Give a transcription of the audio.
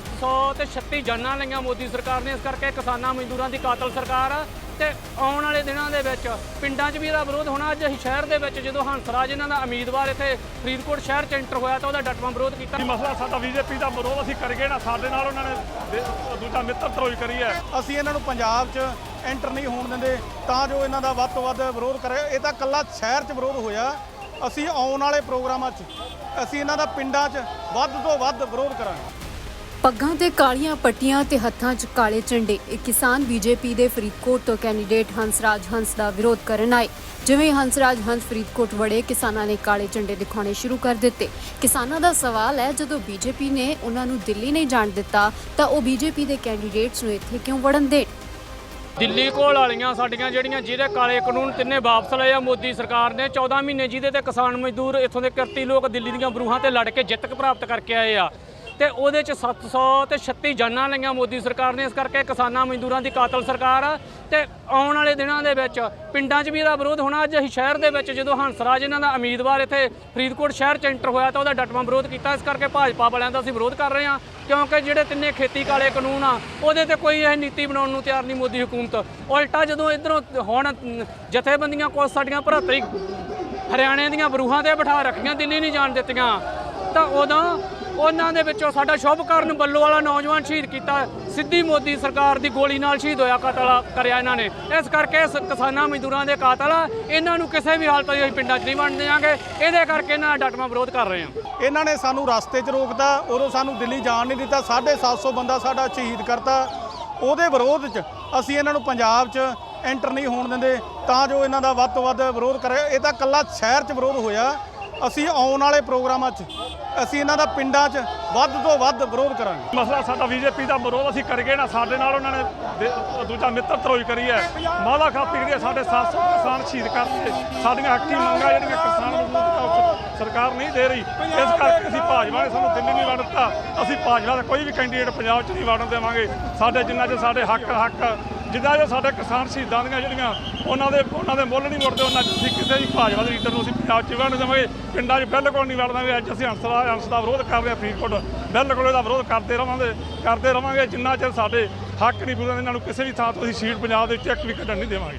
36 ਜਾਨਾਂ ਲਈਆਂ ਮੋਦੀ ਸਰਕਾਰ ਨੇ। ਇਸ ਕਰਕੇ ਕਿਸਾਨਾਂ ਮਜ਼ਦੂਰਾਂ ਦੀ ਕਾਤਲ ਸਰਕਾਰ ਆ ਤੇ ਆਉਣ ਵਾਲੇ ਦਿਨਾਂ ਦੇ ਵਿੱਚ ਪਿੰਡਾਂ 'ਚ ਵੀ ਇਹਦਾ ਵਿਰੋਧ ਹੋਣਾ। ਅੱਜ ਅਸੀਂ ਸ਼ਹਿਰ ਦੇ ਵਿੱਚ ਜਦੋਂ ਹੰਸਰਾਜ ਇਹਨਾਂ ਦਾ ਉਮੀਦਵਾਰ ਇੱਥੇ ਫਰੀਦਕੋਟ ਸ਼ਹਿਰ 'ਚ ਐਂਟਰ ਹੋਇਆ ਤਾਂ ਉਹਦਾ ਡਟਵਾਂ ਵਿਰੋਧ ਕੀਤਾ। ਇਹ ਮਸਲਾ ਸਾਡਾ ਬੀਜੇਪੀ ਦਾ ਵਿਰੋਧ ਅਸੀਂ ਕਰ ਗਏ ਨਾ। ਸਾਡੇ ਨਾਲ ਉਹਨਾਂ ਨੇ ਦੂਜਾ ਮਿੱਤਰ ਤਰੋਈ ਕਰੀ ਹੈ। ਅਸੀਂ ਇਹਨਾਂ ਨੂੰ ਪੰਜਾਬ 'ਚ ਐਂਟਰ ਨਹੀਂ ਹੋਣ ਦਿੰਦੇ ਤਾਂ ਜੋ ਇਹਨਾਂ ਦਾ ਵੱਧ ਤੋਂ ਵੱਧ ਵਿਰੋਧ ਕਰੇ। ਇਹ ਤਾਂ ਕੱਲਾ ਸ਼ਹਿਰ 'ਚ ਵਿਰੋਧ ਹੋਇਆ। ਅਸੀਂ ਆਉਣ ਵਾਲੇ ਪ੍ਰੋਗਰਾਮਾਂ 'ਚ ਅਸੀਂ ਇਹਨਾਂ ਦਾ ਪਿੰਡਾਂ 'ਚ ਵੱਧ ਤੋਂ ਵੱਧ ਵਿਰੋਧ ਕਰਾਂਗੇ। ਪੱਗਾਂ ਤੇ ਕਾਲੀਆਂ ਪੱਟੀਆਂ ਤੇ ਹੱਥਾਂ 'ਚ ਕਾਲੇ ਝੰਡੇ। ਇਹ ਕਿਸਾਨ ਬੀਜੇਪੀ ਦੇ ਫਰੀਦਕੋਟ ਤੋਂ ਕੈਂਡੀਡੇਟ ਹੰਸਰਾਜ ਹੰਸ ਦਾ ਵਿਰੋਧ ਕਰਨ ਆਏ। ਜਿਵੇਂ ਹੰਸਰਾਜ ਹੰਸ ਫਰੀਦਕੋਟ ਵੜੇ, ਕਿਸਾਨਾਂ ਨੇ ਕਾਲੇ ਝੰਡੇ ਦਿਖਾਉਣੇ ਸ਼ੁਰੂ ਕਰ ਦਿੱਤੇ। ਕਿਸਾਨਾਂ ਦਾ ਸਵਾਲ ਹੈ, ਜਦੋਂ ਬੀਜੇਪੀ ਨੇ ਉਹਨਾਂ ਨੂੰ ਦਿੱਲੀ ਨਹੀਂ ਜਾਣ ਦਿੱਤਾ, ਤਾਂ ਉਹ ਬੀਜੇਪੀ ਦੇ ਕੈਂਡੀਡੇਟਸ ਨੂੰ ਇੱਥੇ ਕਿਉਂ ਵੜਨ ਦੇਣ? ਦਿੱਲੀ ਕੋਲ ਵਾਲੀਆਂ ਸਾਡੀਆਂ ਜਿਹੜੀਆਂ ਜਿਹਦੇ ਕਾਲੇ ਕਾਨੂੰਨ ਤਿੰਨੇ ਵਾਪਸ ਲਏ ਆ, ਮੋਦੀ ਸਰਕਾਰ ਨੇ 14 ਮਹੀਨੇ ਜਿਹਦੇ ਤੇ ਕਿਸਾਨ ਮਜ਼ਦੂਰ ਇੱਥੋਂ ਦੇ ਕਿਰਤੀ ਲੋਕ ਦਿੱਲੀ ਦੀਆਂ ਬਰੂਹਾਂ ਤੇ ਲੜ ਕੇ ਜਿੱਤ ਪ੍ਰਾਪਤ ਕਰਕੇ ਆਏ ਆ। ਤੇ ਉਹਦੇ ਚ 700 ਤੇ 36 ਜਾਨਾਂ ਲਈਆਂ ਮੋਦੀ ਸਰਕਾਰ ਨੇ। ਇਸ ਕਰਕੇ ਕਿਸਾਨਾਂ ਮਜ਼ਦੂਰਾਂ ਦੀ ਕਾਤਲ ਸਰਕਾਰ ਆ ਤੇ ਆਉਣ ਵਾਲੇ ਦਿਨਾਂ ਦੇ ਵਿੱਚ ਪਿੰਡਾਂ 'ਚ ਵੀ ਇਹਦਾ ਵਿਰੋਧ ਹੋਣਾ। ਅੱਜ ਅਸੀਂ ਸ਼ਹਿਰ ਦੇ ਵਿੱਚ ਜਦੋਂ ਹੰਸਰਾਜ ਇਹਨਾਂ ਦਾ ਉਮੀਦਵਾਰ ਇੱਥੇ ਫਰੀਦਕੋਟ ਸ਼ਹਿਰ 'ਚ ਐਂਟਰ ਹੋਇਆ ਤਾਂ ਉਹਦਾ ਡਟਵਾਂ ਵਿਰੋਧ ਕੀਤਾ। ਇਸ ਕਰਕੇ ਭਾਜਪਾ ਵਾਲਿਆਂ ਦਾ ਅਸੀਂ ਵਿਰੋਧ ਕਰ ਰਹੇ ਹਾਂ ਕਿਉਂਕਿ ਜਿਹੜੇ ਤਿੰਨੇ ਖੇਤੀ ਕਾਲੇ ਕਾਨੂੰਨ ਆ, ਉਹਦੇ ਤੇ ਕੋਈ ਇਹ ਨੀਤੀ ਬਣਾਉਣ ਨੂੰ ਤਿਆਰ ਨਹੀਂ ਮੋਦੀ ਹਕੂਮਤ। ਉਲਟਾ ਜਦੋਂ ਇਧਰੋਂ ਹੁਣ ਜਥੇਬੰਦੀਆਂ ਕੋਲ ਸਾਡੀਆਂ ਭਰਾਤਰੀ ਹਰਿਆਣੇ ਦੀਆਂ ਬਰੂਹਾਂ ਤੇ ਬਿਠਾ ਰੱਖੀਆਂ, ਦਿੱਲੀ ਨਹੀਂ ਜਾਣ ਦਿੱਤੀਆਂ, ਤਾਂ ਉਦੋਂ ਉਹਨਾਂ ਦੇ ਵਿੱਚੋਂ ਸਾਡਾ ਸ਼ੁਭਕਰਨ ਬੱਲੋ ਵਾਲਾ ਨੌਜਵਾਨ ਸ਼ਹੀਦ ਕੀਤਾ। ਸਿੱਧੀ ਮੋਦੀ ਸਰਕਾਰ ਦੀ ਗੋਲੀ ਨਾਲ ਸ਼ਹੀਦ ਹੋਇਆ, ਕਤਲ ਕਰਿਆ ਇਹਨਾਂ ਨੇ। ਇਸ ਕਰਕੇ ਇਸ ਕਿਸਾਨਾਂ ਮਜ਼ਦੂਰਾਂ ਦੇ ਕਾਤਲ ਆ। ਇਹਨਾਂ ਨੂੰ ਕਿਸੇ ਵੀ ਹਾਲਤ ਵਿੱਚ ਅਸੀਂ ਪਿੰਡਾਂ 'ਚ ਨਹੀਂ ਵੰਡ ਦਿਆਂਗੇ ਇਹਦੇ ਕਰਕੇ ਇਹਨਾਂ ਦਾ ਡਟਵਾਂ ਵਿਰੋਧ ਕਰ ਰਹੇ ਹਾਂ ਇਹਨਾਂ ਨੇ ਸਾਨੂੰ ਰਸਤੇ 'ਚ ਰੋਕਦਾ ਉਦੋਂ ਸਾਨੂੰ ਦਿੱਲੀ ਜਾਣ ਨਹੀਂ ਦਿੱਤਾ। 750 ਬੰਦਾ ਸਾਡਾ ਸ਼ਹੀਦ ਕਰਤਾ। ਉਹਦੇ ਵਿਰੋਧ 'ਚ ਅਸੀਂ ਇਹਨਾਂ ਨੂੰ ਪੰਜਾਬ 'ਚ ਐਂਟਰ ਨਹੀਂ ਹੋਣ ਦਿੰਦੇ। ਤਾਂ ਜੋ ਇਹਨਾਂ ਦਾ ਵੱਧ ਤੋਂ ਵੱਧ ਵਿਰੋਧ ਕਰੇ ਇਹ ਤਾਂ ਕੱਲਾ ਸ਼ਹਿਰ 'ਚ ਵਿਰੋਧ ਹੋਇਆ। ਅਸੀਂ ਆਉਣ ਵਾਲੇ ਪ੍ਰੋਗਰਾਮਾਂ 'ਚ, ਅਸੀਂ ਇਹਨਾਂ ਦਾ ਪਿੰਡਾਂ 'ਚ ਵੱਧ ਤੋਂ ਵੱਧ ਵਿਰੋਧ ਕਰਾਂਗੇ। ਮਸਲਾ ਸਾਡਾ ਬੀਜੇਪੀ ਦਾ ਵਿਰੋਧ, ਅਸੀਂ ਕਰ ਨਾ, ਸਾਡੇ ਨਾਲ ਉਹਨਾਂ ਨੇ ਦੇ- ਦੂਜਾ ਮਿੱਤਰ ਤਰੋਈ ਕਰੀ ਹੈ। ਮਾਲਾ ਖਾਪੀ ਹੈ, ਸਾਡੇ 700 ਕਿਸਾਨ ਸ਼ਹੀਦ ਕਰਤੇ ਸਾਡੀਆਂ ਹੱਕੀ ਮੰਗਾਂ ਜਿਹੜੀਆਂ ਕਿਸਾਨ ਮਜ਼ਦੂਰ ਸਰਕਾਰ ਨਹੀਂ ਦੇ ਰਹੀ। ਇਸ ਕਰਕੇ ਅਸੀਂ ਭਾਜਪਾ ਨੇ ਸਾਨੂੰ ਦਿੱਲੀ ਨਹੀਂ ਵੜਨ ਦਿੱਤਾ ਅਸੀਂ ਭਾਜਪਾ ਦਾ ਕੋਈ ਵੀ ਕੈਂਡੀਡੇਟ ਪੰਜਾਬ 'ਚ ਨਹੀਂ ਵੜਨ ਦੇਵਾਂਗੇ। ਸਾਡੇ ਜਿੰਨਾ ਚ ਸਾਡੇ ਹੱਕ ਹੱਕ ਜਿੱਦਾਂ ਜੋ ਸਾਡੇ ਕਿਸਾਨ ਸ਼ਹੀਦਾਂ ਦੀਆਂ ਜਿਹੜੀਆਂ ਉਹਨਾਂ ਦੇ ਉਹਨਾਂ ਦੇ ਮੁੱਲ ਨਹੀਂ ਮੁੜਦੇ, ਉਹਨਾਂ 'ਚ ਅਸੀਂ ਕਿਸੇ ਵੀ ਭਾਜਪਾ ਦੇ ਲੀਡਰ ਨੂੰ ਅਸੀਂ ਪੰਜਾਬ 'ਚ ਵੜਨ ਦੇਵਾਂਗੇ, ਪਿੰਡਾਂ 'ਚ ਬਿਲਕੁਲ ਨਹੀਂ ਵੜਨ ਦੇਵਾਂਗੇ ਅੱਜ ਅਸੀਂ ਹੰਸਰਾ ਅੰਸ ਦਾ ਵਿਰੋਧ ਕਰ ਰਹੇ ਹਾਂ ਫਰੀਦਕੋਟ। ਬਿਲਕੁਲ ਇਹਦਾ ਵਿਰੋਧ ਕਰਦੇ ਰਵਾਂਗੇ ਕਰਦੇ ਰਵਾਂਗੇ, ਜਿੰਨਾ ਚਿਰ ਸਾਡੇ ਹੱਕ ਨਹੀਂ ਪੂਰੇ ਇਹਨਾਂ ਨੂੰ ਕਿਸੇ ਵੀ ਥਾਂ ਤੋਂ ਅਸੀਂ ਸੀਟ ਪੰਜਾਬ ਦੇ ਵਿੱਚ ਇੱਕ ਵੀ ਕੱਢਣ ਨਹੀਂ ਦੇਵਾਂਗੇ।